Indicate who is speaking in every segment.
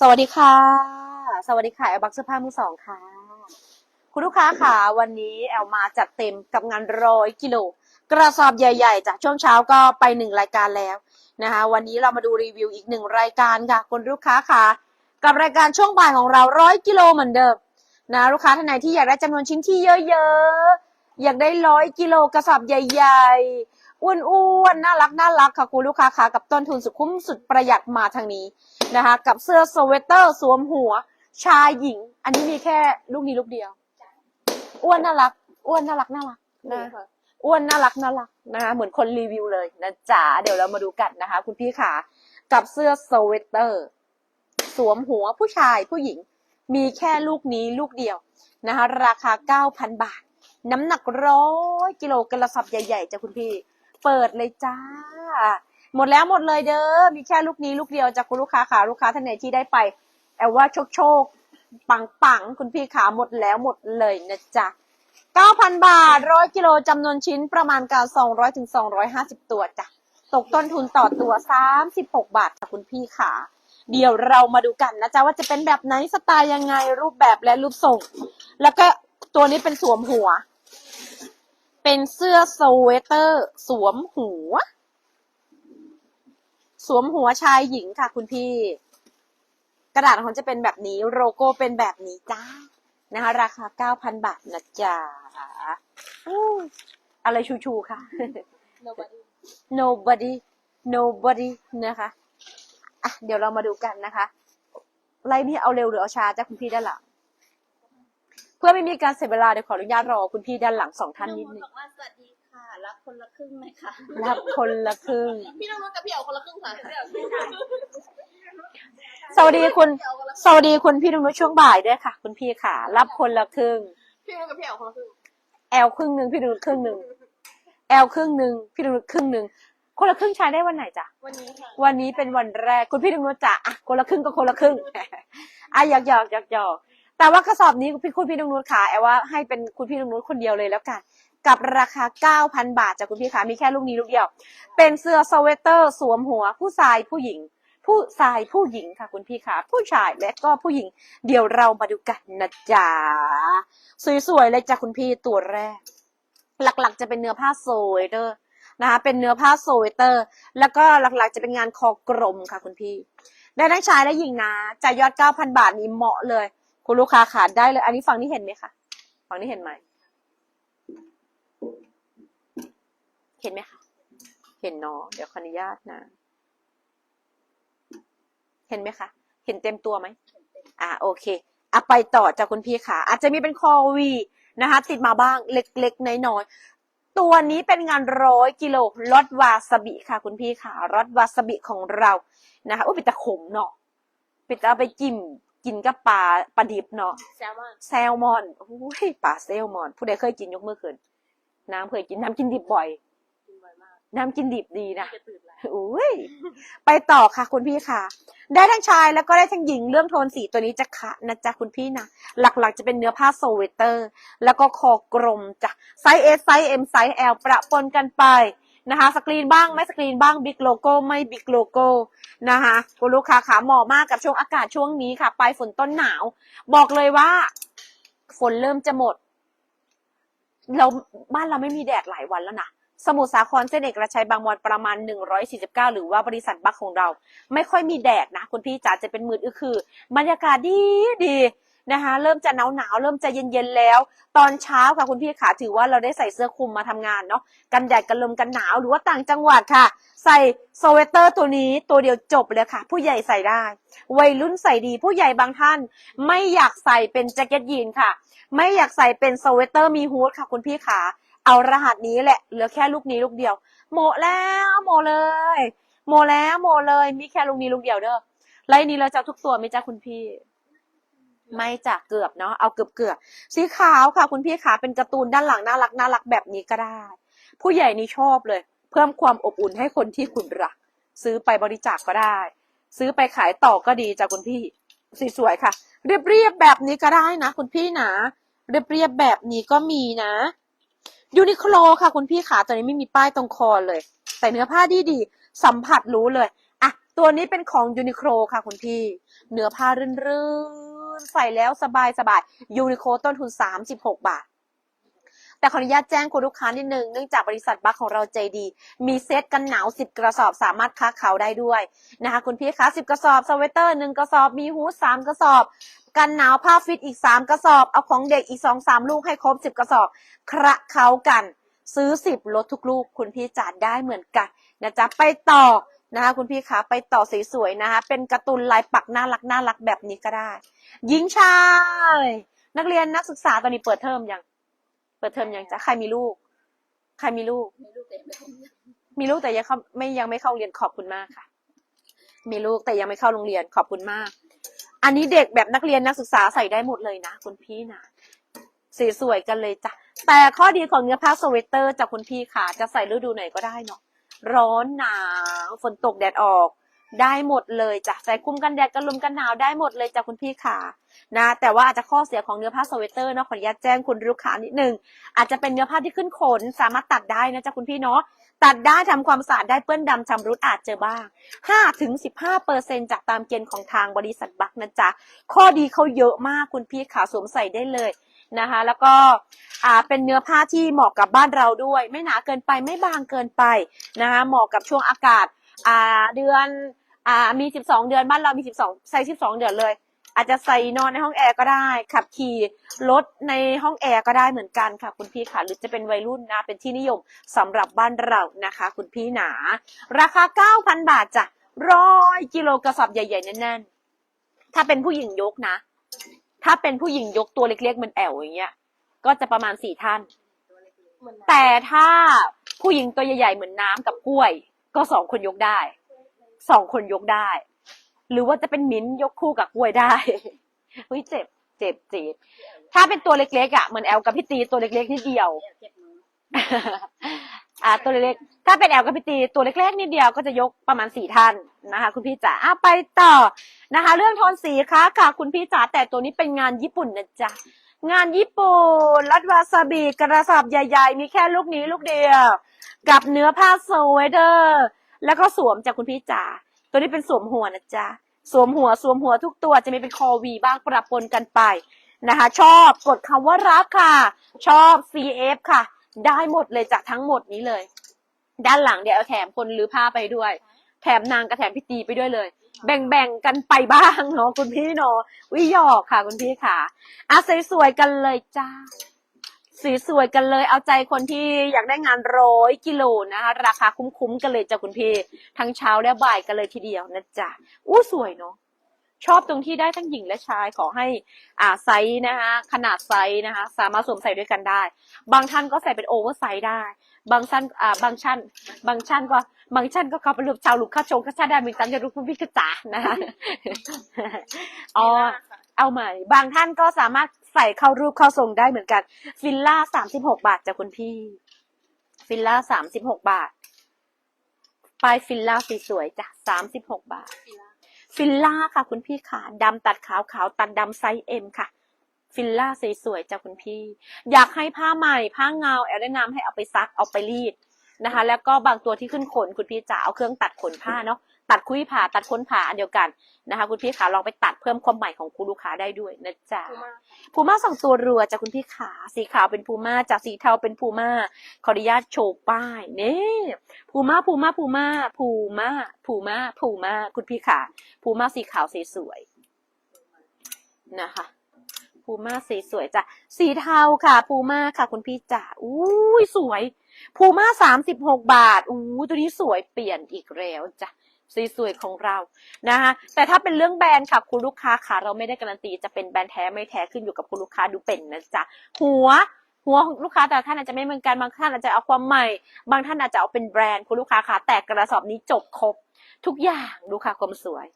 Speaker 1: สวัสดีค่ะ สวัสดีค่ะแอลบักเสื้อผ้ามือสองค่ะ คุณลูกค้าค่ะ วันนี้แอลมาจัดเต็มกับงานร้อยกิโล กระสอบใหญ่ๆจากช่วงเช้าก็ไปหนึ่งรายการแล้วนะคะ วันนี้เรามาดูรีวิวอีกหนึ่งรายการค่ะ คุณลูกค้าค่ะ กับรายการช่วงบ่ายของเราร้อยกิโลเหมือนเดิมนะลูกค้าท่านไหนที่อยากได้จำนวนชิ้นที่เยอะๆ อยากได้ร้อยกิโลกระสอบใหญ่ๆอ้วนๆน่ารักน่ารักค่ะคุณลูกค้าค่ะกับต้นทุนสุดคุ้มสุดประหยัดมาทางนี้ นะคะ กับเสื้อสเวตเตอร์สวมหัว ชายหญิง อันนี้มีแค่ลูกนี้ลูกเดียว อ้วนน่ารัก อ้วนน่ารักน่ารักนะอ้วนน่ารักน่ารักนะคะเหมือนคนรีวิวเลยนะจ๊ะเดี๋ยวเรามาดูกันนะคะ คุณพี่ขากับเสื้อสเวตเตอร์ สวมหัวผู้ชายผู้หญิง มีแค่ลูกนี้ลูกเดียวนะคะราคา 9,000 บาท น้ำหนักร้อยกิโลกระสับใหญ่ๆจ้ะคุณพี่ เปิดเลยจ้า หมดแล้วหมดเลยเด้อ มีแค่ลูกนี้ลูกเดียวจากคุณลูกค้าขาลูกค้าท่านไหนที่ได้ไปแอลว่าโชคโชคปังปังคุณพี่ขาหมดแล้วหมดเลยนะจ๊ะ9,000 บาทร้อยกิโลจำนวนชิ้นประมาณการ 200ถึง250 ตัวจ้ะ ตกต้นทุนต่อตัว 36 บาทค่ะคุณพี่ขาเดี๋ยวเรามาดูกันนะจ๊ะว่าจะเป็นแบบไหนสไตล์ยังไงรูปแบบและรูปทรง แล้วก็ตัวนี้เป็นสวมหัว เป็นเสื้อสเวตเตอร์ สวมหัว สวมหัวชายหญิงค่ะคุณพี่ กระดาษของจะเป็นแบบนี้โลโก้เป็นแบบนี้จ้านะคะ ราคา9,000บาทนะจ๊ะอู้อะไรชูชูค่ะ
Speaker 2: nobody
Speaker 1: nobody nobody นะคะอะเดี๋ยวเรามาดูกันนะคะไล่นี่เอาเร็วหรือเอาช้าจ้ะคุณพี่ด้านหลัง เพื่อไม่มีการเสียเวลาเดี๋ยวขออนุญาตรอคุณพี่ด้านหลังสองท่านนิดนึง
Speaker 2: บอกว่าสวัสดีค่ะ รับคนละครึ่งไหมคะ
Speaker 1: รับคนละครึ่ง
Speaker 2: พี่น้องนุชกับพี่เอ๋คนละครึ่งค่ะ
Speaker 1: สวัสดีคุณสวัสดีคุณพี่นุ่นช่วงบ่ายด้วยค่ะ คุณพี่ค่ะ รับคนละครึ่ง
Speaker 2: พี่น้องกับพี่เอ๋คนละครึ่ง
Speaker 1: แอลครึ่งหนึ่งพี่นุ่นครึ่งหนึ่งแอลครึ่งหนึ่งพี่นุ่นครึ่งหนึ่งคนละครึ่งใช้ได้วันไหนจ๊ะ
Speaker 2: วันนี้ค่ะ
Speaker 1: วันนี้เป็นวันแรกคุณพี่นุ่นจ๋าอะคนละครึ่งก็คนละครึ่งอะหยอกหยอกหยอกหยอกแต่ว่ากระสอบนี้คุณพี่คุณพี่นุ่นขาแอลว่าให้เป็นคุณพี่นุ่นคนเดียวเลยแล้วกัน กับราคา 9,000 บาทจากคุณพี่ขามีแค่ลูกนี้ลูกเดียว เป็นเสื้อสเวตเตอร์ สวมหัวผู้ชายผู้หญิง ผู้ชายผู้หญิงค่ะคุณพี่ขาผู้ชายและก็ผู้หญิง เดี๋ยวเรามาดูกันนะจ๊ะสวยๆเลยจ้ะคุณพี่ตัวแรก หลักๆ จะเป็นเนื้อผ้าสเวตเตอร์นะคะเป็นเนื้อผ้าสเวตเตอร์ แล้วก็หลักๆ จะเป็นงานคอกลมค่ะคุณพี่ได้ทั้งชายและหญิงนะจ่ายยอด 9,000 บาทนี้เหมาะเลย คุณลูกค้าขาดได้เลย อันนี้ฝั่งนี้เห็นไหมคะฝั่งนี้เห็นไหม เห็นไหมคะ เห็นเนาะเดี๋ยวขออนุญาตนะ เห็นไหมคะ เห็นเต็มตัวไหม อ่าโอเคอะไปต่อจากคุณพี่ขาอาจจะมีเป็นคอวีนะคะ ติดมาบ้างเล็กๆน้อยๆตัวนี้เป็นงานร้อยกิโลรสวาซาบิค่ะ คุณพี่ขารสวาซาบิของเรานะคะอุ้ยเป็นตะขมเนาะเป็นตะเอาไปจิ้มกินกับปลาปลาดิบเนาะ
Speaker 2: แซลมอน
Speaker 1: แซลมอนโอ้ยปลาแซลมอน ผู้ใดเคยกินยกมือขึ้นน้ำเคยกินน้ำกินดิบบ่อย
Speaker 2: กิ นบ่อยมาก
Speaker 1: น้ำกินดิบดีนะ
Speaker 2: จะตื่นแล้ว
Speaker 1: อุ้ยไปต่อค่ะคุณพี่ค่ะ ได้ทั้งชายแล้วก็ได้ทั้งหญิงเรื่องโทนสีตัวนี้จะคะนะจ๊ะคุณพี่นะหลักๆจะเป็นเนื้อผ้าโซเวตเตอร์ แล้วก็คอกลมจ้ะไซส์ S ไซส์ M ไซส์ L ประปนกันไปนะคะสกรีนบ้างไม่สกรีนบ้างบิ๊กโลโก้ไม่บิ๊กโลโก้นะคะคุณลูกค้าขาเหมาะมากกับช่วงอากาศช่วงนี้ค่ะปลายฝนต้นหนาว บอกเลยว่า ฝนเริ่มจะหมดเราบ้านเราไม่มีแดดหลายวันแล้วนะ สมุทรสาครเส้นเอกชัยบางมอนประมาณ 149 หรือว่าบริษัทบัคของเรา ไม่ค่อยมีแดดนะคุณพี่จ๋าจะเป็นมืดก็คือ บรรยากาศดีดีนะคะเริ่มจะหนาวหนาวเริ่มจะเย็นเย็นแล้ว ตอนเช้าค่ะคุณพี่ขาถือว่าเราได้ใส่เสื้อคลุมมาทำงานเนาะกันแดดกันลมกันหนาวหรือว่าต่างจังหวัดค่ะ ใส่สเวตเตอร์ตัวนี้ตัวเดียวจบเลยค่ะ ผู้ใหญ่ใส่ได้ วัยรุ่นใส่ดี ผู้ใหญ่บางท่าน ไม่อยากใส่เป็นแจ็คเก็ตยีนค่ะ ไม่อยากใส่เป็นสเวตเตอร์มีฮูดค่ะคุณพี่ขา เอารหัสนี้แหละ เหลือแค่ลูกนี้ลูกเดียว โมแล้วโมเลย โมแล้วโมเลย มีแค่ลูกนี้ลูกเดียวเด้อไล่นี้เราจะทุกตัวไหมจ้าคุณพี่ ไม่จ้ะเกือบเนาะเอาเกือบเกือบสีขาวค่ะ คุณพี่ขาเป็นการ์ตูนด้านหลังน่ารักน่ารักแบบนี้ก็ได้ ผู้ใหญ่นี่ชอบเลย เพิ่มความอบอุ่นให้คนที่คุณรัก ซื้อไปบริจาคก็ได้ ซื้อไปขายต่อก็ดีจ้ะคุณพี่สวยๆค่ะ เรียบๆแบบนี้ก็ได้นะ คุณพี่นะเรียบๆแบบนี้ก็มีนะ ยูนิโคลค่ะคุณพี่ขาตัวนี้ไม่มีป้ายตรงคอเลย แต่เนื้อผ้าดีดีสัมผัสรู้เลยอะตัวนี้เป็นของยูนิโคลค่ะคุณพี่ เนื้อผ้ารื่นๆใส่แล้วสบายสบายยูนิโคลต้นทุน 36 บาท แต่ขออนุญาตแจ้งคุณลูกค้านิดนึงเนื่องจากบริษัทบัคของเราใจดี มีเซตกันหนาว 10 กระสอบสามารถค้าเขาได้ด้วยนะคะคุณพี่คะ10 กระสอบสเวตเตอร์ 1 กระสอบมีฮูด3กระสอบกันหนาวผ้าฟิตอีก 3 กระสอบ เอาของเด็กอีก 2 3 ลูกให้ครบ 10 กระสอบ คระเขากัน ซื้อ 10 ลดทุกลูก คุณพี่จัดได้เหมือนกันนะจ๊ะ ไปต่อนะคะคุณพี่คะไปต่อสวยๆนะคะ เป็นการ์ตูนลายปักน่ารักน่ารักแบบนี้ก็ได้หญิงชาย นักเรียนนักศึกษาตอนนี้เปิดเทอมยัง ปิดเทอมยังจะใครมีลูก ใครมีลูก
Speaker 2: ม่รู้แต่ไม่คง
Speaker 1: มีลูกแต่ยังเข้าไม่ยังไม่เข้าเรียนขอบคุณมากค่ะ มีลูกแต่ยังไม่เข้าโรงเรียนขอบคุณมาก อันนี้เด็กแบบนักเรียนนักศึกษาใส่ได้หมดเลยนะคุณพี่นะสีสวยกันเลยจ้ะแต่ข้อดีของเนื้อผ้าสเวตเตอร์จากคุณพี่ค่ะ จะใส่ฤดูไหนก็ได้เนาะร้อนหนาวฝนตกแดดออก ได้หมดเลยจ้ะใส่คุมกันแดดกันลมกันหนาวได้หมดเลยจ้ะคุณพี่ค่ะ นะแต่ว่าอาจจะข้อเสียของเนื้อผ้าสเวตเตอร์เนาะขออนุญาตแจ้งคุณลูกค้านิดนึงอาจจะเป็นเนื้อผ้าที่ขึ้นขนสามารถตัดได้นะจ๊ะคุณพี่เนาะตัดได้ทำความสะอาดได้เปื้อนดำชำรุดอาจเจอบ้าง5ถึง15เปอร์เซ็นจากตามเกณฑ์ของทางบริษัทบักนะจ๊ะข้อดีเขาเยอะมากคุณพี่ขาสวมใส่ได้เลยนะคะแล้วก็อ่าเป็นเนื้อผ้าที่เหมาะกับบ้านเราด้วย ไม่หนาเกินไปไม่บางเกินไปนะคะเหมาะกับช่วงอากาศอ่าเดือนอ่ามี 12 เดือนบ้านเรามี 12ใส่12 เดือนเลย อาจจะใส่นอนในห้องแอร์ก็ได้ขับขี่รถในห้องแอร์ก็ได้เหมือนกันค่ะ คุณพี่ค่ะ หรือจะเป็นวัยรุ่นนะ เป็นที่นิยมสำหรับบ้านเรานะคะ คุณพี่หนา ราคา 9,000 บาทจ้ะร้อยกิโลกระสอบใหญ่ๆแน่นๆ ถ้าเป็นผู้หญิงยกนะ ถ้าเป็นผู้หญิงยกตัวเล็กๆเหมันแอวอย่างเงี้ยก็จะประมาณสี่ท่าน
Speaker 2: เหมือน
Speaker 1: แต่ถ้าผู้หญิงตัวใหญ่ๆเหมือนน้ำกับกล้วย ก็สองคนยกได้สองคนยกได้ หรือว่าจะเป็นมิ้นยกคู่กับกล้วยได้เฮ้ยเจ็บ เจ็บเจ็บถ้าเป็นตัวเล็กๆอะเหมือนแอลกับพี่ตีตัวเล็กๆนิดเดียว
Speaker 2: อ่า
Speaker 1: ตัวเล็กๆถ้าเป็นแอลกับพี่ตีตัวเล็กๆนิดเดียวก็จะยกประมาณสี่ท่านนะคะ คุณพี่จ๋าอะไปต่อนะคะ เรื่องโทนสีค่ะค่ะ คุณพี่จ๋าแต่ตัวนี้เป็นงานญี่ปุ่นนะจ๊ะงานญี่ปุ่นรัดวาซาบิกระสอบใหญ่ ๆ มีแค่ลูกนี้ลูกเดียว กับเนื้อผ้าสเวเตอร์ แล้วก็สวมจากคุณพี่จ๋า ตัวนี้เป็นสวมหัวนะจ๊ะสวมหัวสวมหัวทุกตัวจะมีเป็นคอวีบ้างปรับปนกันไปนะคะ ชอบกดคำว่ารักค่ะ ชอบ CF ค่ะ ได้หมดเลยจากทั้งหมดนี้เลย ด้านหลังเดี๋ยวเอาแถมคนหรือผ้าไปด้วย แถมนางกับแถมพี่ตีไปด้วยเลย แบ่งๆกันไปบ้างเนาะคุณพี่เนาะวิหยอกค่ะคุณพี่ค่ะอะสวยกันเลยจ้า สีสวยกันเลย เอาใจคนที่อยากได้งานร้อยกิโลนะคะ ราคาคุ้มๆกันเลยจ้ะคุณพี่ทั้งเช้าและบ่ายกันเลยทีเดียวนะจ๊ะอู้สวยเนาะชอบตรงที่ได้ทั้งหญิงและชายขอให้อ่าไซส์นะคะขนาดไซส์นะคะ สามารถสวมใส่ด้วยกันได้ บางท่านก็ใส่เป็นโอเวอร์ไซส์ได้ บางชั้นอ่าบางชั้นบางชั้นก็บางชั้นก็ขับเป็นรูปชาวลูกค้าชงข้าชาได้มีตังค์จะรู้คุณพี่กจ๋านะคะอ๋อเอาใหม่ บางท่านก็สามารถ ใส่เข้ารูปเข้าทรงได้เหมือนกัน ฟิลล่าสามสิบหกบาทจากคุณพี่ ฟิลล่าสามสิบหกบาทปลายฟิลล่าสวยๆจ้ะสามสิบหกบาท ฟิลล่าค่ะ คุณพี่ค่ะดำตัดขาวขาวตัดดำไซส์เอ็มค่ะฟิลล่าสวยๆจากคุณพี่ อยากให้ผ้าใหม่ ผ้าเงาแอลแนะนำให้เอาไปซักเอาไปรีดนะคะ แล้วก็บางตัวที่ขึ้นขนคุณพี่จ๋าเอาเครื่องตัดขนผ้าเนาะ ตัดคุยผ่าตัดขนผ่าอันเดียวกันนะคะ คุณพี่ขาลองไปตัดเพิ่มความใหม่ของคุณลูกค้าได้ด้วยนะจ๊ะ
Speaker 2: คือมา
Speaker 1: พูม่าสองตัวรัวจากคุณพี่ขาสีขาวเป็นพูม่าจากสีเทาเป็นพูม่าขออนุญาตโชว์ป้ายนี่พูม่าพูม่าพูม่าพูม่าพูม่าพูม่าคุณพี่ขาพูม่าสีขาวสีสวยนะคะพูม่าสีสวยจ้ะสีเทาค่ะพูม่าค่ะคุณพี่จ๋าอุ้ยสวยพูม่าสามสิบหกบาทอู้ตัวนี้สวยเปลี่ยนอีกแล้วจ้ะ สวยๆของเรานะคะแต่ถ้าเป็นเรื่องแบรนด์ค่ะคุณลูกค้าค่ะเราไม่ได้การันตีจะเป็นแบรนด์แท้ไม่แท้ขึ้นอยู่กับคุณลูกค้าดูเป็นนะจ๊ะหัวหัวลูกค้าแต่ท่านอาจจะไม่เหมือนกันบางท่านอาจจะเอาความใหม่ บางท่านอาจจะเอาเป็นแบรนด์คุณลูกค้าค่ะแต่กระสอบนี้จบครบ ทุกอย่างดูค่ะความสวย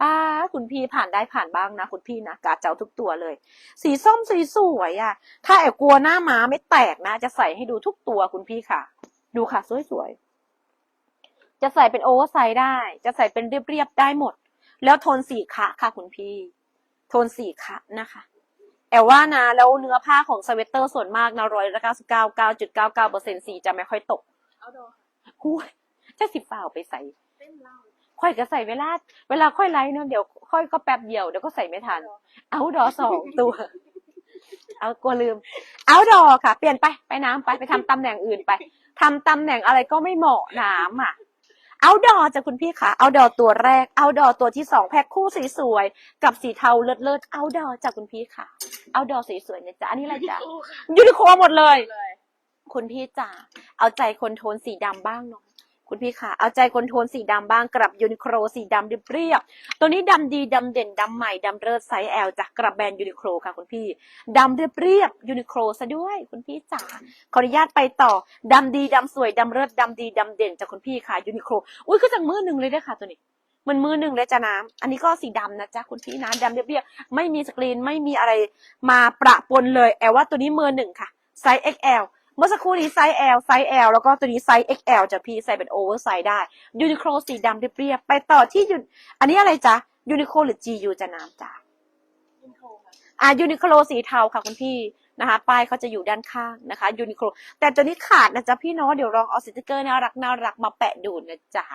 Speaker 1: ป้าคุณพี่ผ่านได้ผ่านบ้างนะ คุณพี่นะกาเจ้าทุกตัวเลย สีส้มสีสวยอะ ถ้าแอบกลัวหน้าม้าไม่แตกนะ จะใส่ให้ดูทุกตัวคุณพี่ค่ะ ดูค่ะสวยๆ จะใส่เป็นโอเวอร์ไซส์ได้ จะใส่เป็นเรียบๆได้หมด แล้วโทนสีคะค่ะคุณพี่ โทนสีคะนะคะแอลว่านะ แล้วเนื้อผ้าของสเวตเตอร์ส่วนมากนะร้อยละเก้าสิบเก้าเก้าจุดเก้าเก้าเปอร์เซ็นต์สีจะไม่ค่อยตก
Speaker 2: เอาดอ
Speaker 1: หูยจะสิฝ่าวไปใส่
Speaker 2: เต้นเล่า
Speaker 1: คค่อยก็ใส่เวลา เวลาค่อยไลฟ์เนาะเดี๋ยวค่อยก็แป๊บเดียวเดี๋ยวก็ใส่ไม่ทัน เอาดอสองตัว เอากลัวลืม เอาดอค่ะ เปลี่ยนไปไปน้ำไปไปทำตำแหน่งอื่นไปทำตำแหน่งอะไรก็ไม่เหมาะน้ำอะ เอาดอจะคุณพี่ค่ะเอาดอตัวแรกเอาดอตัวที่สองแพ็คคู่สีสวยกับสีเทาเลิศเลิศเอาดอจากคุณพี่ค่ะเอาดอสีสวยๆนะจ๊ะอันนี้อะไรจ๊ะ
Speaker 2: สู้ค่ะ
Speaker 1: ยูนิโคหมดเลย
Speaker 2: เลย
Speaker 1: คุณพี่จ๋าเอาใจคนโทนสีดำบ้างเนาะ คุณพี่ค่ะ เอาใจคนโทนสีดำบ้างกับยูนิโคลสีดำเรียบๆตัวนี้ดำดีดำเด่นดำใหม่ดำเลิศไซส์ L จากกระแบรนด์ยูนิโคลค่ะคุณพี่ดำเรียบๆยูนิโคลซะด้วยคุณพี่จ๋าขออนุญาตไปต่อดำดีดำสวยดำเลิศดำดีดำเด่นจากคุณพี่ค่ะยูนิโคลอุ้ยคือจากมือหนึ่งเลยด้อค่ะตัวนี้มันมือหนึ่งเลยจ้ะน้ำอันนี้ก็สีดำนะจ๊ะคุณพี่นะดำเรียบๆไม่มีสกรีนไม่มีอะไรมาประปนเลยแอลว่าตัวนี้มือหนึ่งค่ะไซส์ XL เมื่อสักครู่นี้ไซส์ L ไซส์ L แล้วก็ตัวนี้ไซส์ XL จะพี่ใส่เป็นโอเวอร์ไซส์ได้ยูนิโคลสีดำเรียบๆไปต่อที่ยูอันนี้อะไรจ๊ะยูนิโคลหรือ GU จะน้ำจ๊ะ
Speaker 2: ยินโคค่ะ
Speaker 1: อะยูนิโคลสีเทาค่ะคุณพี่ นะคะป้ายเขาจะอยู่ด้านข้างนะคะยูนิโคลแต่ตัวนี้ขาดนะจ๊ะพี่เนาะเดี๋ยวลองเอาสติกเกอร์น่ารักน่ารักมาแปะดูนะจ๊ะ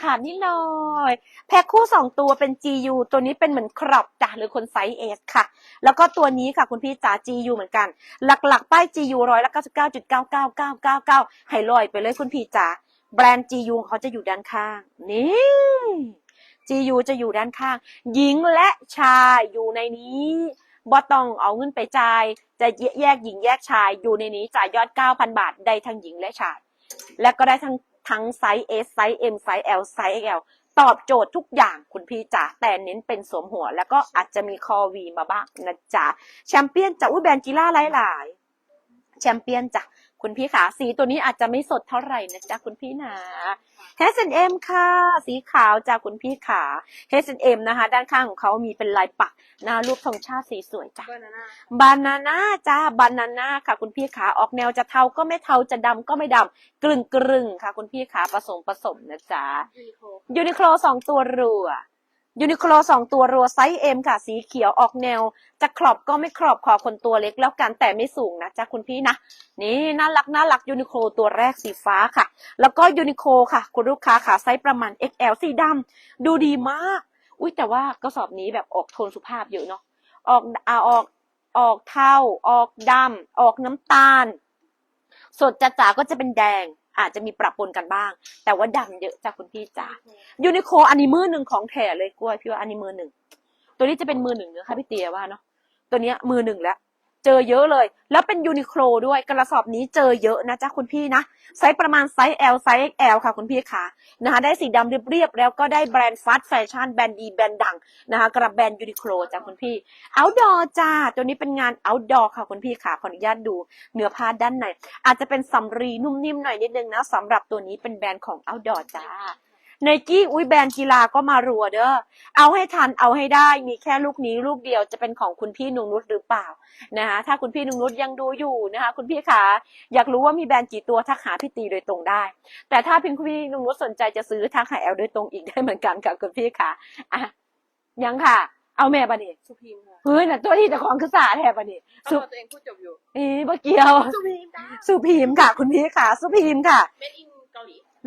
Speaker 1: ขาดนิดหน่อยแพ็คคู่สองตัวเป็น GU ตัวนี้เป็นเหมือนครอบจ้ะหรือคนไซส์ S ค่ะ แล้วก็ตัวนี้ค่ะคุณพี่จ๋า GU เหมือนกัน หลักๆ ป้าย GU ร้อยละ99.99999ให้าจุดเก้าเก้าเก้าเก้าเก้าไหลอยไปเลยคุณพี่จ๋าแบรนด์ GU เขาจะอยู่ด้านข้าง นี่ GU จะอยู่ด้านข้าง หญิงและชายอยู่ในนี้ บ่ต้องเอาเงินไปจ่าย จะแยกหญิงแยกชาย อยู่ในนี้จ่ายยอด 9,000 บาท ได้ทั้งหญิงและชาย และก็ได้ทั้งทั้งไซส์ S ไซส์ M ไซส์ L ไซส์ XL ตอบโจทย์ทุกอย่างคุณพี่จ๋าแต่เน้นเป็นสวมหัว แล้วก็อาจจะมีคอวีมาบ้างนะจ๊ะแชมเปี้ยนจะอุ้ยแบรนด์กีฬาหลายๆแชมเปี้ยนจ้ะ คุณพี่ขาสีตัวนี้อาจจะไม่สดเท่าไหร่นะจ๊ะคุณพี่นะ H&M ค่ะ สีขาวจากคุณพี่ขา H&M นะคะ ด้านข้างของเขามีเป็นลายปักหน้ารูปธงชาติสีสวยจ้ะ
Speaker 2: บานาน่า
Speaker 1: บานาน่าจ้าบานาน่าค่ะ คุณพี่ขาออกแนวจะเทาก็ไม่เทาจะดำก็ไม่ดำกลึงกลึงๆค่ะ คุณพี่ขาผสมผสมนะจ๊ะ
Speaker 2: ยูนิโค
Speaker 1: ยูนิโคลสองตัวรัว ยูนิโคลสองตัวรัวไซส์เอ็มค่ะ สีเขียวออกแนว จะครอบก็ไม่ครอบขอคนตัวเล็กแล้วกันแต่ไม่สูงนะจ๊ะคุณพี่นะ นี่น่ารักน่ารักยูนิโคลตัวแรกสีฟ้าค่ะ แล้วก็ยูนิโคลค่ะ คุณลูกค้าค่ะไซส์ประมาณ XL สีดำดูดีมาก อุ้ยแต่ว่ากระสอบนี้แบบออกโทนสุภาพเยอะเนาะออกอาออกออกเทาออกดำออกน้ำตาล สดจ๋าๆก็จะเป็นแดง อาจจะมีปรับปนกันบ้าง แต่ว่าดำเยอะจ้ะคุณพี่จ๋ายูนิโคอันนี้มือหนึ่งของแถเลยกล้วยพี่ว่าอันนี้มือหนึ่งตัวนี้จะเป็นมือหนึ่งนะคะพี่เตียว่าเนาะตัวเนี้ยมือหนึ่งแล้ว เจอเยอะเลย แล้วเป็นยูนิโคลด้วยกระสอบนี้เจอเยอะนะจ๊ะคุณพี่นะไซส์ประมาณไซส์ L ไซส์ XL ค่ะคุณพี่ค่ะนะคะได้สีดำเรียบๆแล้วก็ได้แบรนด์ฟาสแฟชั่นแบรนด์ดีแบรนด์ดังนะคะกระแบรนด์ยูนิโคลจ้ะคุณพี่ outdoor จ้าตัวนี้เป็นงาน outdoor ค่ะคุณพี่ค่ะขออนุญาตดูเนื้อผ้าด้านในอาจจะเป็นสำรีนุ่มนิ่มหน่อยนิดนึงนะสำหรับตัวนี้เป็นแบรนด์ของ outdoor จ้า ไนกี้อุ้ยแบรนด์กีฬาก็มารัวเด้อเอาให้ทันเอาให้ได้มีแค่ลูกนี้ลูกเดียวจะเป็นของคุณพี่นุงนุชหรือเปล่านะคะถ้าคุณพี่นุงนุชยังดูอยู่นะคะคุณพี่ขาอยากรู้ว่ามีแบรนด์กี่ตัวทักหาพี่ตีโดยตรงได้ แต่ถ้าเพียงคุณพี่นุงนุชสนใจจะซื้อทักหาแอลโดยตรงอีกได้เหมือนกันค่ะคุณพี่ขาอะยังค่ะ เอาแม่ปะนี่
Speaker 2: สุพีมค่ะ
Speaker 1: เฮ้ยน่ะตัวที่แต่ของคือสาแทบปะนี่
Speaker 2: เอา
Speaker 1: สุ
Speaker 2: ตัวเองพูดจบอยู่
Speaker 1: อีบ่เกี่ยว
Speaker 2: สุพีมจ้า
Speaker 1: สุพีมค่ะ คุณพี่ค่ะสุพีมค่ะ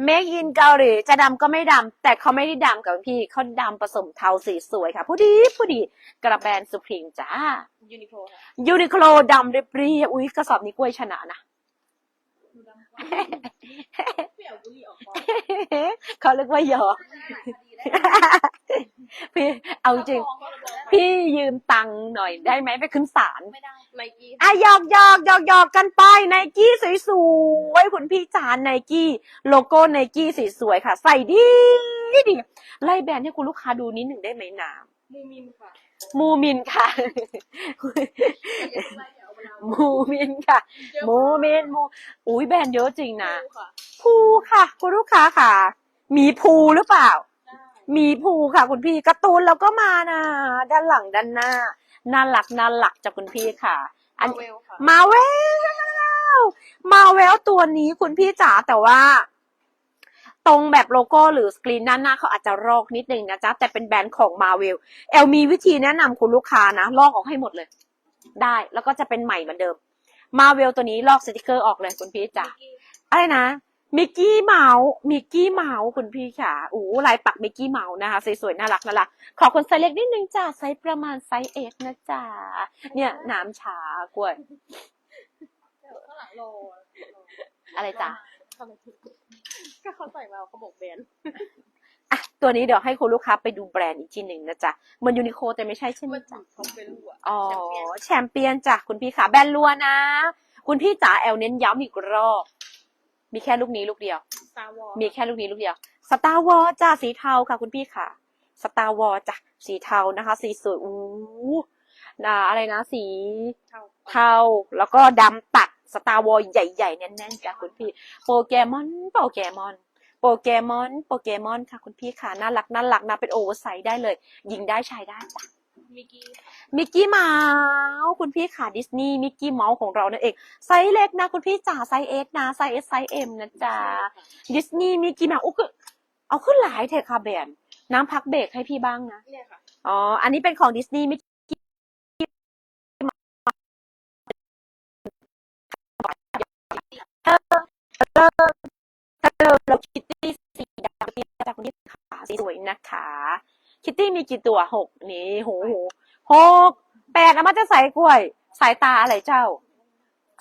Speaker 2: เมดอินเกาหลี
Speaker 1: Make in เกาหลีจะดำก็ไม่ดำแต่เขาไม่ได้ดำกับพี่เขาดำผสมเทาสีสวยค่ะผู้ดีผู้ดีกระแบรนด์สุพรีมจ้า
Speaker 2: ยูนิโคค่ะ
Speaker 1: ยูนิโคลดำเรียบๆอุ้ยกระสอบนี้กล้วยชนะนะ
Speaker 2: ดูดำกว่า เปรี้ยวบุหรี่ออกก่อน
Speaker 1: เขาเรียกว่าหยอก
Speaker 2: ดีได้
Speaker 1: พี่เอาจริง พี่ยืมตังค์หน่อยได้ไหมไปขึ้นศาล
Speaker 2: ไม่ได้ไมกี้
Speaker 1: อะหยอกหยอกหยอกหยอกกันไปไนกี้สวยๆคุณพี่จานไนกี้ โลโก้ไนกี้สีสวยค่ะ ใส่ดีดีไล่แบรนด์ให้คุณลูกค้าดูนิดหนึ่งได้ไหมน้ำ
Speaker 2: มูมินค่ะ
Speaker 1: มูมินค่ะ
Speaker 2: อย่าไปอย่าเอาเวลา
Speaker 1: มูมินค่ะมูมินมูอุ้ยแบรนด์เยอะจริงนะ
Speaker 2: ดูค่ะ
Speaker 1: ภูค่ะคุณลูกค้าค่ะ มีภูหรือเปล่า
Speaker 2: ได้
Speaker 1: มีภูค่ะคุณพี่การ์ตูนเราก็มานะด้านหลังด้านหน้าน่ารักน่ารักจากคุณพี่ค่ะ อัน
Speaker 2: เวลค่ะ
Speaker 1: มาเวลมาเวลตัวนี้คุณพี่จ๋าแต่ว่าตรงแบบโลโก้หรือสกรีนด้านหน้าเขาอาจจะลอกนิดนึงนะจ๊ะ แต่เป็นแบรนด์ของมาเวลแอลมีวิธีแนะนำคุณลูกค้านะลอกออกให้หมดเลย ได้แล้วก็จะเป็นใหม่เหมือนเดิม มาเวลตัวนี้ลอกสติกเกอร์ออกเลยคุณพี่จ๋า
Speaker 2: มิกกี้
Speaker 1: อะไรนะมิกกี้เมาส์มิกกี้เมาส์คุณพี่ค่ะอู้ลายปักมิกกี้เมาส์นะคะสวยๆน่ารักน่ารักขอคนไซส์เล็กนิดนึงจ้าไซส์ประมาณไซส์เอฟนะจ้าเนี่ยน้ำชากล้วย
Speaker 2: ข้างหลังโล
Speaker 1: อะไรจ๊ะ
Speaker 2: ก็เขาใส่มาเขาบอกแบรนด์
Speaker 1: อะตัวนี้เดี๋ยวให้คุณลูกค้าไปดูแบรนด์อีกทีหนึ่งนะจ๊ะเหมันยูนิโคแต่ไม่ใช่ใช่ไหม
Speaker 2: มัน
Speaker 1: จ๊ะ
Speaker 2: เขาเป็นลูกอะ
Speaker 1: อ๋อแชมเปี้ยนจ้ะคุณพี่ขาแบรนด์ลัวนะ คุณพี่จ๋าแอลเน้นย้ำอีกรอบ มีแค่ลูกนี้ลูกเดียว
Speaker 2: ซาวอ
Speaker 1: มีแค่ลูกนี้ลูกเดียวสตาร์วอลจ้าสีเทาค่ะ คุณพี่ค่ะสตาร์วอลจ้ะสีเทานะคะ สีสวยอู้นะอะไรนะ สี
Speaker 2: เท่า
Speaker 1: เทาแล้วก็ดำตัดสตาร์วอลใหญ่ๆแน่นๆจ้ะคุณพี่โปเกมอนโปเกมอน โปเกมอน โปเกมอนค่ะคุณพี่ค่ะ น่ารักน่ารักนะเป็นโอเวอร์ไซส์ได้เลย ยิงได้ชายได้จ้ะ
Speaker 2: มิกกี้
Speaker 1: มิกกี้เมาส์คุณพี่ค่ะดิสนีย์มิกกี้เมาส์ของเรานั่นเอง ไซส์เล็กนะคุณพี่จ๋าไซส์เอสนะไซส์เอสไซส์เอ็มนะจ๊ะดิสนีย์มิกกี้เมาส์อุ๊ยคือเอาขึ้นหลายเทคค่ะแบรนด์น้ำพักเบรกให้พี่บ้างนะ
Speaker 2: เนี่ยค่ะ
Speaker 1: อ๋อ อันนี้เป็นของดิสนีย์มิกเราคิตตี้ สีดำที่จากคนที่ขาสีสวยนะคะ คิตตี้มีกี่ตัวหกนี่โหโหหกแปดเอามาจะใส่กล้วย สายตาอะไรเจ้า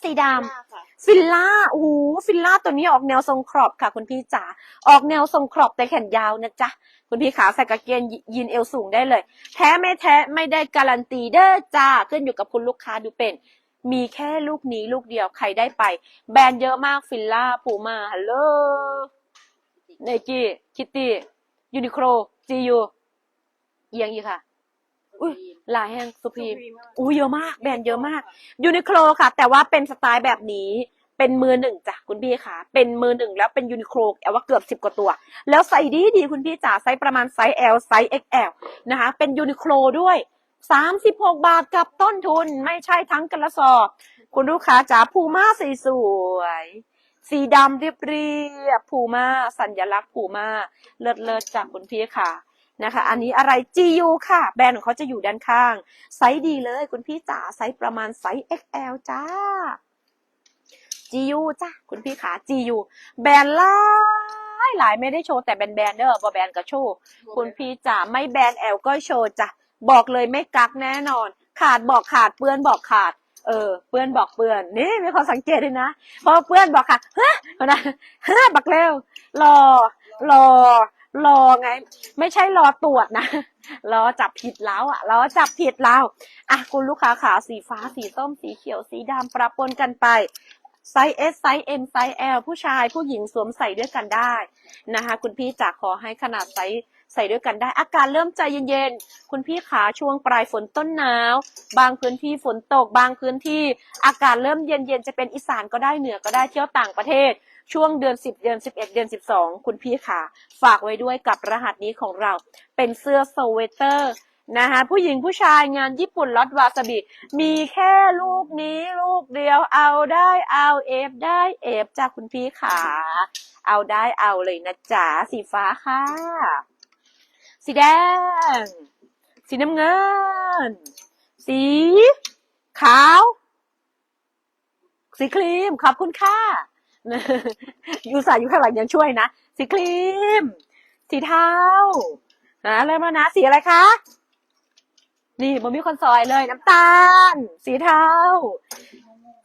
Speaker 1: สีดำ
Speaker 2: ค่ะ
Speaker 1: ฟิลล่าโอ้โหฟิลล่าตัวนี้ออกแนวทรงครอบค่ะ คุณพี่จ๋าออกแนวทรงครอบแต่แขนยาวนะจ๊ะคุณพี่ขาใส่กางเกงยีนเอวสูงได้เลย แท้ไม่แท้ไม่ได้การันตีเด้อจ้าขึ้นอยู่กับคุณลูกค้าดูเป็นมีแค่ลูกนี้ลูกเดียวใครได้ไป แบรนด์เยอะมากฟิลล่าปูมาฮัลโหล ไนกี้คิตตี้ยูนิโคลจียูเอียงอีกค่ะ อุ้ยลายแห้งสุพรีมอู้เยอะมาก แบรนด์เยอะมากยูนิโคลค่ะ แต่ว่าเป็นสไตล์แบบนี้เป็นมือหนึ่งจ้ะคุณพี่ค่ะ เป็นมือหนึ่งแล้วเป็นยูนิโคลแอลว่าเกือบสิบ10กว่าตัว แล้วใส่ดีดีคุณพี่จ๋าไซส์ประมาณไซส์ L ไซส์ XL นะคะ เป็นยูนิโคลด้วยสามสิบหกบาทกับต้นทุนไม่ใช่ทั้งกระสอบ คุณลูกค้าจ๋าพูม่าสีสวย สีดำเรียบเรียบพูม่าสัญลักษณ์พูม่าเลิศเลิศจากคุณพี่ค่ะนะคะ อันนี้อะไร GU ค่ะ แบรนด์ของเขาจะอยู่ด้านข้าง ไซส์ดีเลยคุณพี่จ๋าไซส์ประมาณไซส์ XL จ้า GU จ้าคุณพี่ขา GU แบรนด์หลายหลายไม่ได้โชว์แต่แบรนด์แบรนด์เด้อบอแบรนด์ก็โชว์คุณพี่จ๋าไม่แบรนด์แอลก็โชว์จ้ะบอกเลยไม่กักแน่นอน ขาดบอกขาดเปื้อนบอกขาด เออเปื้อนบอกเปื้อนนี่มีคนสังเกตด้วยนะพอเปื้อนบอกค่ะเฮ้ยนะเฮ้ยบักเร็วรอรอรอไง ไม่ใช่รอตรวจนะรอจับผิดแล้วอะรอจับผิดแล้วอะคุณลูกค้าขาสีฟ้าสีส้มสีเขียวสีดำประปนกันไปไซส์ S ไซส์ M ไซส์ L ผู้ชายผู้หญิงสวมใส่ด้วยกันได้นะคะ คุณพี่จ๋าขอให้ขนาดไซส์ ใส่ด้วยกันได้ อากาศเริ่มใจเย็นๆ คุณพี่ขาช่วงปลายฝนต้นหนาว บางพื้นที่ฝนตก บางพื้นที่อากาศเริ่มเย็นๆ จะเป็นอีสานก็ได้เหนือก็ได้เที่ยวต่างประเทศ ช่วงเดือน 10 เดือน 11 เดือน 12 คุณพี่ขาฝากไว้ด้วยกับรหัสนี้ของเรา เป็นเสื้อโซเวเตอร์นะคะผู้หญิงผู้ชายงานญี่ปุ่นรสวาซาบิ มีแค่ลูกนี้ลูกเดียวเอาได้เอาเอฟได้เอฟจากคุณพี่ขา เอาได้เอาเลยนะจ๊ะสีฟ้าค่ะ สีแดง สีน้ำเงิน สี ขาว สีครีม ขอบคุณค่ะยูสายอยู่ข้างหลังยังช่วยนะ สีครีม สีเทานะเริ่มแล้วนะสีอะไรคะ นี่มันมีคนซอยเลยน้ำตาล สีเทา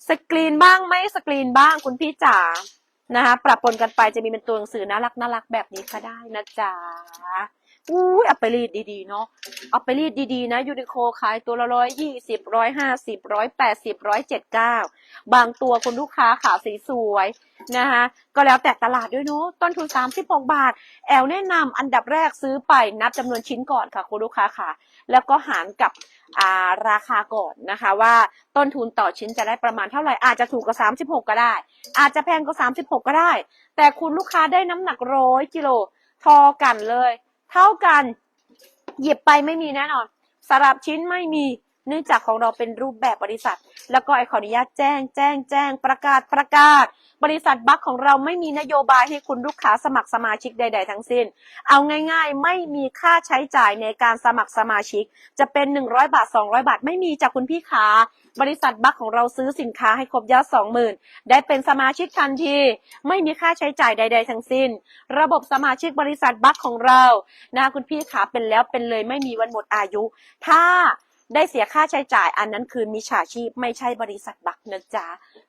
Speaker 1: สกรีนบ้างไม่สกรีนบ้างคุณพี่จ๋านะคะปรับปนกันไปจะมีเป็นตัวหนังสือน่ารักน่ารักแบบนี้ก็ได้นะจ๊ะ อุ้ยเอาไปรีดดีๆเนาะเอาไปรีดดีๆนะยูนิโคขายตัวละร้อยยี่สิบร้อยห้าสิบร้อยแปดสิบร้อยเจ็ดเก้าบางตัวคุณลูกค้าขาสีสวยนะคะก็แล้วแต่ตลาดด้วยเนาะต้นทุนสามสิบหกบาท แอลแนะนำอันดับแรกซื้อไปนับจำนวนชิ้นก่อนค่ะคุณลูกค้าค่ะ แล้วก็หารกับอ่าราคาก่อนนะคะ ว่าต้นทุนต่อชิ้นจะได้ประมาณเท่าไหร่อาจจะถูกกว่า 36 ก็ได้ อาจจะแพงกว่า 36 ก็ได้ แต่คุณลูกค้าได้น้ำหนักร้อยกิโลทอกันเลย เท่ากัน หยิบไปไม่มีแน่นอนสลับชิ้นไม่มี เนื่องจากของเราเป็นรูปแบบบริษัท แล้วก็ไอขออนุญาตแจ้งแจ้งแจ้งประกาศประกาศ บริษัทบัคของเราไม่มีนโยบายให้คุณลูกค้าสมัครสมาชิกใด ๆ ทั้งสิ้น เอาง่าย ๆ ไม่มีค่าใช้จ่ายในการสมัครสมาชิก จะเป็น 100 บาท 200 บาท ไม่มีจากคุณพี่ค้าบริษัทบัคของเราซื้อสินค้าให้ครบยอด20,000 ได้เป็นสมาชิกทันที ไม่มีค่าใช้จ่ายใด ๆ ทั้งสิ้น ระบบสมาชิกบริษัทบัคของเรานะคุณพี่ขาเป็นแล้วเป็นเลยไม่มีวันหมดอายุ ถ้า ได้เสียค่าใช้จ่ายอันนั้นคือมิจฉาชีพไม่ใช่บริษัทบักนะจ๊ะ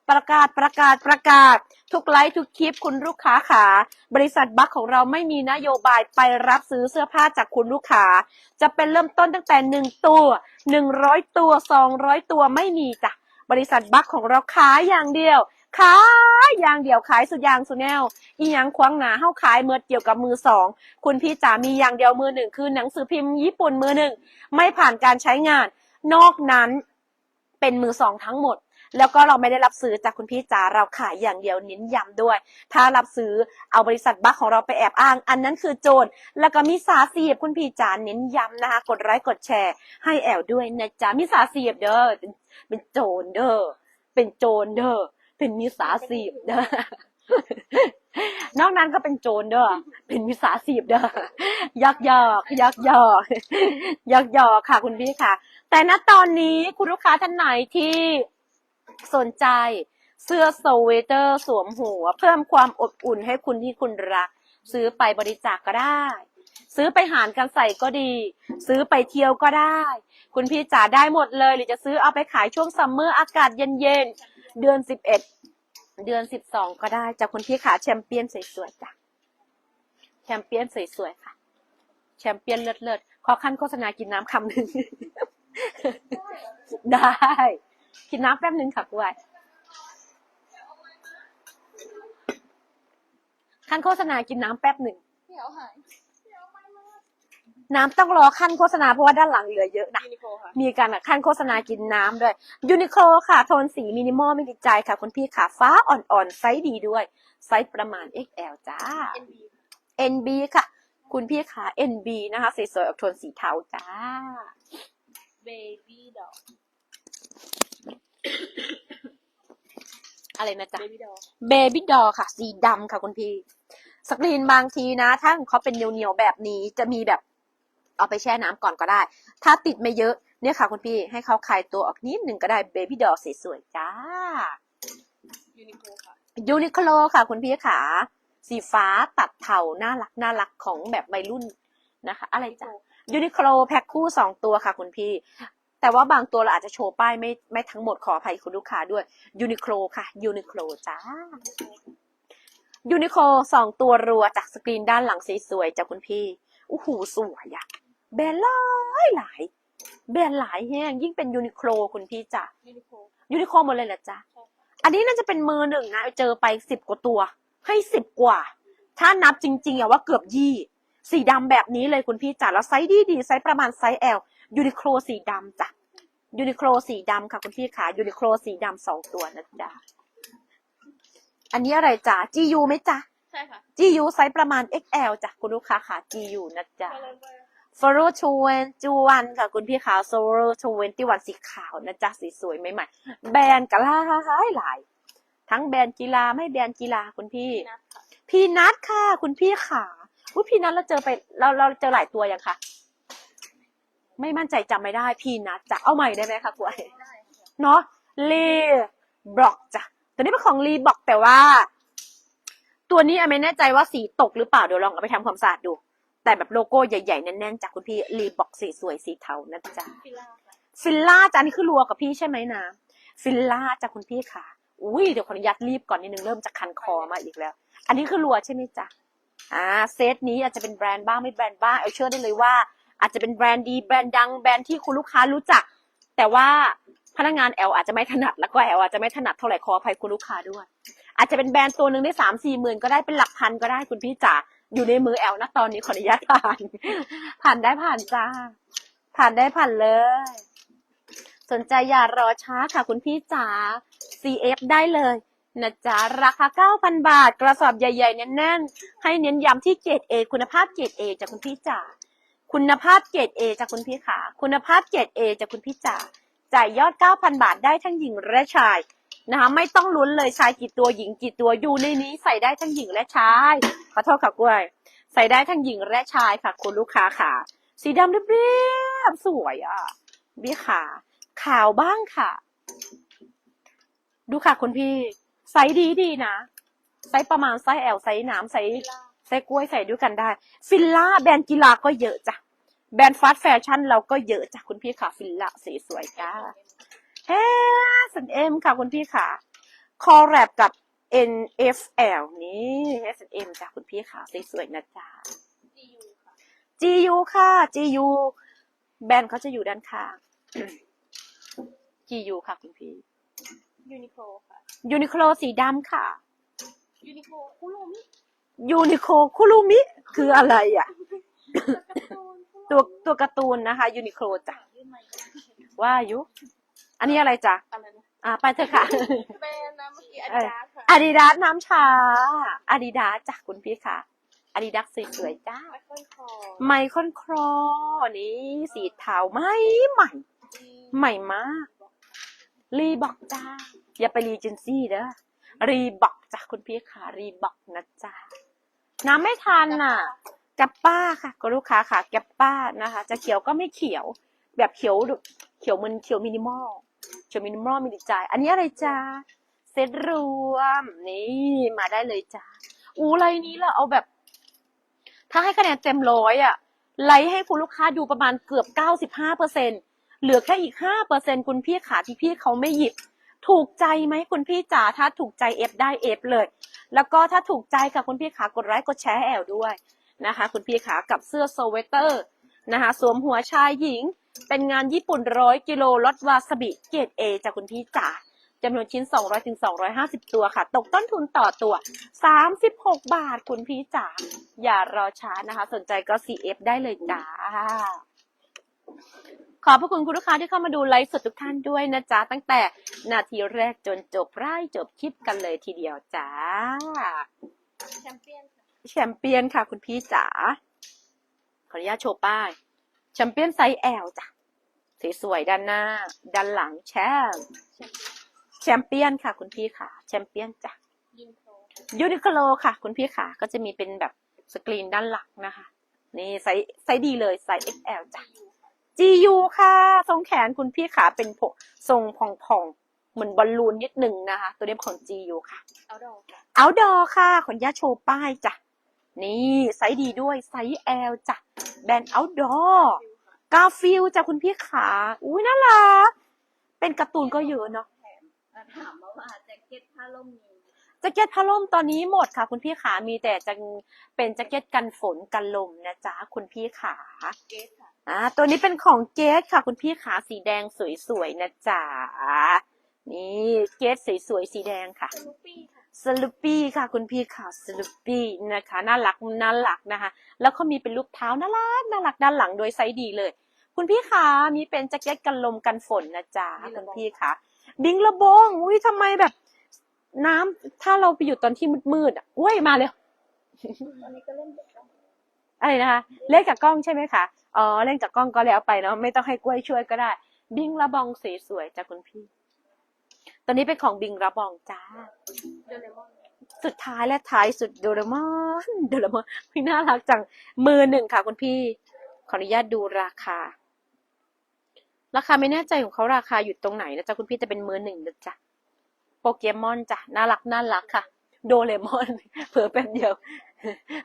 Speaker 1: ประกาศประกาศประกาศ ทุกไลฟ์ทุกคลิปคุณลูกค้าขาบริษัทบักของเราไม่มีนโยบายไปรับซื้อเสื้อผ้าจากคุณลูกค้า จะเป็นเริ่มต้นตั้งแต่หนึ่งตัวหนึ่งร้อยตัวสองร้อยตัวไม่มีจ้ะบริษัทบักของเราขายอย่างเดียว ขายอย่างเดียวขายสุดยางสุดแนว อีหยังควางหนาเฮาขายเมื่อเกี่ยวกับมือสอง คุณพี่จ๋ามีอย่างเดียวมือหนึ่งคือหนังสือพิมพ์ญี่ปุ่นมือหนึ่งไม่ผ่านการใช้งาน นอกนั้นเป็นมือสองทั้งหมด แล้วก็เราไม่ได้รับซื้อจากคุณพี่จ๋าเราขายอย่างเดียวเน้นย้ำด้วย ถ้ารับซื้อเอาบริษัทบัคของเราไปแอบอ้าง อันนั้นคือโจรแล้วก็มีสาเสียบคุณพี่จ๋าเน้นย้ำนะคะกดไลค์กดแชร์ ให้แอลด้วยนะจ๊ะมีสาเสียบเด้อเป็นเป็นโจรเด้อเป็นโจรเด้อ เป็นมิสาสีบเด้อนอกนั้นก็เป็นโจรเด้อ เป็นมิสาสีบเด้อ ยักยอกยักยอกยักยอกค่ะ คุณพี่ค่ะ แต่ณตอนนี้คุณลูกค้าท่านไหนที่สนใจเสื้อโซเวเตอร์สวมหัว เพิ่มความอบอุ่นให้คุณที่คุณรัก ซื้อไปบริจาคก็ได้ ซื้อไปหารกันใส่ก็ดี ซื้อไปเที่ยวก็ได้ คุณพี่จ๋าได้หมดเลย หรือจะซื้อเอาไปขายช่วงซัมเมอร์อากาศเย็นๆ เดือนสิบเอ็ดเดือนสิบสองก็ได้จากคุณพี่ขาแชมเปี้ยนสวยๆจ้ะแชมเปี้ยนสวยๆค่ะ แชมเปี้ยนเลิศๆขอขั้นโฆษณากินน้ำคำหนึ่งได้ กินน้ำแป๊บหนึ่งค่ะกวยขั้นโฆษณากินน้ำแป๊บหนึ่ง
Speaker 2: เดี๋ยวหาย
Speaker 1: น้ำต้องรอขั้นโฆษณาเพราะว่าด้านหลังเหลือเยอะนะ
Speaker 2: ยูนิโคค่ะ
Speaker 1: มีการขั้นโฆษณากินน้ำด้วยยูนิโคลค่ะ โทนสีมินิมอลไม่ติดใจค่ะ คุณพี่ขาฟ้าอ่อนๆ ไซส์ดีด้วย ไซส์ประมาณ XL จ้า
Speaker 2: NB
Speaker 1: NB ค่ะ คุณพี่ขา NB นะคะสวยๆออกโทนสีเทาจ้า
Speaker 2: เบบี้ดอก
Speaker 1: อะไรนะจ๊ะ
Speaker 2: เบบี้ดอก
Speaker 1: เบบี้ดอค่ะ สีดำค่ะคุณพี่สกรีนบางทีนะ ถ้าของเขาเป็นเหนียวๆแบบนี้จะมีแบบ เอาไปแช่น้ำก่อนก็ได้ ถ้าติดไม่เยอะเนี่ยค่ะคุณพี่ให้เขาคลายตัวออกนิดหนึ่งก็ได้เบบี้ดอสวยๆจ้า
Speaker 2: ยูนิโคค่ะ
Speaker 1: ยูนิโคลค่ะคุณพี่ขาสีฟ้าตัดเทาน่ารักน่ารักของแบบวัยรุ่นนะคะ อะไรจ้ะยูนิโคลแพ็คคู่สองตัวค่ะคุณพี่ แต่ว่าบางตัวเราอาจจะโชว์ป้ายไม่ไม่ทั้งหมดขออภัยคุณลูกค้าด้วยยูนิโคลค่ะยูนิโคลจ้ายูนิโคลสองตัวรัวจากสกรีนด้านหลังสวยๆจากคุณพี่อู้หูสวยอะ แบรนด์หลายหลายแบรนด์หลายแห้งยิ่งเป็นยูนิโคลคุณพี่จ้ะ
Speaker 2: ยูนิโค
Speaker 1: ยูนิโคลหมดเลยเหรอจ๊ะอันนี้น่าจะเป็นมือหนึ่งนะเจอไปสิบกว่าตัว ให้สิบกว่า ถ้านับจริงๆอะว่าเกือบยี่ สีดำแบบนี้เลยคุณพี่จ๋าแล้วไซส์ดีดีๆไซส์ประมาณไซส์ L ยูนิโคลสีดำจ้ะยูนิโคลสีดำค่ะคุณพี่ขายูนิโคลสีดำสองตัวนะจ๊ะอันนี้อะไรจ๊ะ GU ไหมจ๊ะ
Speaker 2: ใช่ค่ะ
Speaker 1: GU ไซส์ประมาณ XL จ้ะคุณลูกค้าค่ะ GU นะจ๊ะ
Speaker 2: ก็เลยว่า
Speaker 1: f o r o 21ค่ะ คุณพี่ขาว f o r o 21สีขาวนะจ๊ะสีสวยใหม่ๆแบรนด์กะลาหลายหลาย ทั้งแบรนด์กีฬาไม่แบรนด์กีฬาคุณพี่
Speaker 2: นัดค่ะ
Speaker 1: พีนัทค่ะ คุณพี่ขาอุ้ยพีนัทเราเจอไปเราเราเจอหลายตัวยังคะไม่มั่นใจจำไม่ได้ พีนัทจะเอาใหม่ได้ไหมคะกล้วย
Speaker 2: ได้ค่ะ
Speaker 1: เนาะรีบล็อกจ้ะตัวนี้เป็นของรีบล็อกแต่ว่า ตัวนี้อะไม่แน่ใจว่าสีตกหรือเปล่าเดี๋ยวลองเอาไปทำความสะอาดดู แต่แบบโลโก้ใหญ่ๆแน่นๆจากคุณพี่รีบล็อกสีสวยสีเทานะจ๊ะ
Speaker 2: ฟิล่าค่ะ
Speaker 1: ฟิลล่าจ้ะอันนี่คือรัวกับพี่ใช่ไหมนะฟิลล่าจ้ะคุณพี่ค่ะอุ้ยเดี๋ยวขออนุญาตรีบก่อนนิดนึงเริ่มจะคันคอมาอีกแล้ว อันนี้คือรัวใช่ไหมจ๊ะอ่าเซตนี้อาจจะเป็นแบรนด์บ้างไม่แบรนด์บ้างเอาเชื่อได้เลยว่า อาจจะเป็นแบรนด์ดีแบรนด์ดังแบรนด์ที่คุณลูกค้ารู้จัก แต่ว่าพนักงานแอลอาจจะไม่ถนัดแล้วก็แอลอาจจะไม่ถนัดเท่าไหร่ขออภัยคุณลูกค้าด้วย อาจจะเป็นแบรนด์ตัวหนึ่งได้สามสี่หมื่นก็ได้เป็นหลักพันก็ได้คุณพี่จ๋า อยู่ในมือแอลนะตอนนี้ขออนุญาตผ่าน ผ่านได้ผ่านจ้า ผ่านได้ผ่านเลย สนใจอย่ารอช้าค่ะคุณพี่จ๋า CF ได้เลยนะจ๊ะราคา 9,000 บาท กระสอบใหญ่ๆแน่นๆให้เน้นย้ำที่เกรด A คุณภาพเกรด A จากคุณพี่จ๋าคุณภาพเกรด A จากคุณพี่ขาคุณภาพเกรด A จากคุณพี่จ๋าจ่ายยอด 9,000 บาทได้ทั้งหญิงและชาย นะคะ ไม่ต้องลุ้นเลยชายกี่ตัวหญิงกี่ตัวอยู่ในนี้ใส่ได้ทั้งหญิงและชายขอโทษค่ะกล้วย ใส่ได้ทั้งหญิงและชายค่ะ คุณลูกค้าค่ะ สีดำเรียบๆสวยอะพี่ขาขาวบ้างค่ะ ดูค่ะคุณพี่ไซส์ดีดีๆนะไซส์ประมาณไซส์แอลไซส์น้ำไซส์ไซส์กล้วยใส่ด้วยกันได้ ฟิลล่าแบรนด์กีฬาก็เยอะจ้ะแบรนด์ฟาสต์แฟชั่นเราก็เยอะจ้ะคุณพี่ค่ะ ฟิลล่าสีสวยจ้า เฮ้สันเอ็มค่ะคุณพี่ค่ะ คอแรบกับ NFL นี่ S&M จ้ะคุณพี่ค่ะสวยๆนะจ๊ะ
Speaker 2: จียูค่ะ
Speaker 1: GU ค่ะ GU แบรนด์เขาจะอยู่ด้านข้าง GU ค่ะคุณพี่
Speaker 2: ยูนิโคลค่ะ
Speaker 1: ยูนิโคลสีดำค่ะ
Speaker 2: ยูนิโคลคุโรมิ
Speaker 1: ยูนิโคคุรุมิ คืออะไรอะ
Speaker 2: การ์ตูนคุโรมิ
Speaker 1: ตัวตัวการ์ตูนนะคะยูนิโคลจ้ะ
Speaker 2: ยื่นไมค์
Speaker 1: ว่าอยุ อันนี้อะไรจ๊ะ
Speaker 2: อะไรนะ
Speaker 1: อ่าไปเถอะค่ะ
Speaker 2: แบรนด์นะเมื่อกี้อาจารย์ค่ะ
Speaker 1: อาดิดาสน้ำชาอาดิดาสจ้ะคุณพี่ค่ะอาดิดาสสวยๆจ้า
Speaker 2: ไมเคิลคอร์
Speaker 1: ไมคอนครอนี่สีเทาไหม่ใหม่ ใหม่มากรีบอกจ้าอย่าไปรีเจนซี่เด้อรีบอกจ้ะคุณพี่ค่ะ รีบอกนะจ๊ะน้ำไม่ทันน่ะกับป้าค่ะก็ลูกค้าค่ะแกับป้านะคะ จะเขียวก็ไม่เขียว แบบเขียวดุเขียวมันเขียวมินิมอล เขียวมินิมอลมินิจายอันนี้อะไรจ้าเซตรวม นี่มาได้เลยจ้าอู้ไรนี้เราเอาแบบ ถ้าให้คะแนนเต็มร้อยอะไลค์ให้คุณลูกค้าดูประมาณเกือบเก้าสิบห้าเปอร์เซ็นเหลือแค่อีกห้าเปอร์เซ็นคุณพี่ขาที่พี่เขาไม่หยิบ ถูกใจไหมคุณพี่จ๋าถ้าถูกใจเอฟได้เอฟเลย แล้วก็ถ้าถูกใจค่ะคุณพี่ขากดไลค์กดแชร์ให้แอลด้วยนะคะ คุณพี่ขากับเสื้อโซเวเตอร์นะคะ สวมหัวชายหญิง เป็นงานญี่ปุ่นร้อยกิโลรสวาซาบิเกรดเอจากคุณพี่จ๋าจำนวนชิ้น 200ถึง250 ตัวค่ะ ตกต้นทุนต่อตัว 36 บาทคุณพี่จ๋า อย่ารอช้านะคะ สนใจก็ CF ได้เลยจ้า ขอบพระคุณคุณลูกค้าที่เข้ามาดูไลฟ์สดทุกท่านด้วยนะจ๊ะ ตั้งแต่นาทีแรกจนจบไร่จบคลิปกันเลยทีเดียวจ้า
Speaker 2: แชมเปี้ยนค่ะ
Speaker 1: แชมเปี้ยนค่ะคุณพี่จ๋า ขออนุญาตโชว์ป้ายแชมเปี้ยนไซส์ L จ้ะสวยๆด้านหน้า ด้านหลังแชมป์แชมเปี้ยนค่ะ คุณพี่ค่ะ แชมเปี้ยนจ้ะ
Speaker 2: ยินโคล
Speaker 1: ยูนิโคลค่ะ คุณพี่ค่ะ ก็จะมีเป็นแบบสกรีนด้านหลังนะคะ นี่ไซส์ไซส์ดีเลยไซส์ XL จ้ะ GU ค่ะ ทรงแขนคุณพี่ขาเป็นผทรงพองๆ เหมือนบอลลูนนิดหนึ่งนะคะ ตัวนี้ของ GU ค่ะ
Speaker 2: เอาดอกค่ะ
Speaker 1: Outdoor ค่ะขออนุญาตโชว์ป้ายจ้ะ นี่ไซส์ดีด้วยไซส์ L จ้ะ แบรนด์ Outdoor
Speaker 2: ฟิวค่ะ
Speaker 1: กาฟิลจ้ะคุณพี่ขาอุ้ยน่ารักเป็นการ์ตูนก็เยอะเนาะ
Speaker 2: แถมอะถามมาว่าแจ็คเก็ตผ้าล่มมี
Speaker 1: แจ็คเก็ตผ้าล่มตอนนี้หมดค่ะ คุณพี่ขามีแต่จะเป็นแจ็คเก็ตกันฝนกันลมนะจ๊ะคุณพี่ขา
Speaker 2: เกสค่ะ
Speaker 1: อ่าตัวนี้เป็นของเกสค่ะ คุณพี่ขาสีแดงสวยๆนะจ๊ะนี่เกสสวยๆสีแดงค่ะ
Speaker 2: สนุปปี้ค่ะ
Speaker 1: สลูปปี้ค่ะคุณพี่ค่ะสลูปปี้นะคะน่ารักน่ารักนะคะ แล้วเขามีเป็นลูกเท้าน่ารักน่ารักด้านหลังโดยไซส์ดีเลย คุณพี่คะมีเป็นแจ็คเก็ตกันลมกันฝนนะจ๊ะคุณพี่คะบิงระบงอุ้ยทำไมแบบ น้ำถ้าเราไปอยู่ตอนที่มืดๆอะอุ้ยมาเลย
Speaker 2: อันนี้ก็เล่นเด็กแล้ว
Speaker 1: อะไรนะคะเล่นกับกล้องใช่ไหมคะอ๋อเล่นกับกล้องก็แล้วไปเนาะไม่ต้องให้กล้วยช่วยก็ได้ บิงระบองสีสวยจ้ะคุณพี่ ตัวนี้เป็นของบิงระบองจ้า
Speaker 2: เดลมอน
Speaker 1: สุดท้ายและท้ายสุดโดเรมอนโดเรมอนพี่น่ารักจังมือหนึ่งค่ะคุณพี่ ขออนุญาตดูราคา ราคาไม่แน่ใจของเขาราคาอยู่ตรงไหนนะจ๊ะคุณพี่แต่เป็นมือหนึ่งนะจ๊ะโปเกมอนจ้ะน่ารักน่ารักค่ะ โดเรมอนเผลอแป๊บเดียว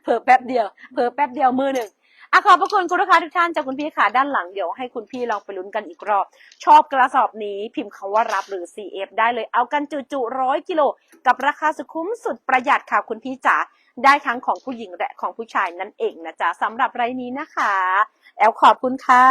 Speaker 1: เผลอแป๊บเดียวเผลอแป๊บเดียวมือหนึ่ง อะขอบพระคุณคุณลูกค้าทุกท่านจากคุณพี่ค่ะด้านหลังเดี๋ยวให้คุณพี่ลองไปลุ้นกันอีกรอบ ชอบกระสอบนี้พิมพ์คาว่ารับหรือ CF ได้เลยเอากันจุๆร้อยกิโลกับราคาสุดคุ้มสุดประหยัดค่ะคุณพี่จ๋าได้ทั้งของผู้หญิงและของผู้ชายนั่นเองนะจ๊ะสำหรับไรนี้นะคะ แอลขอบคุณค่ะ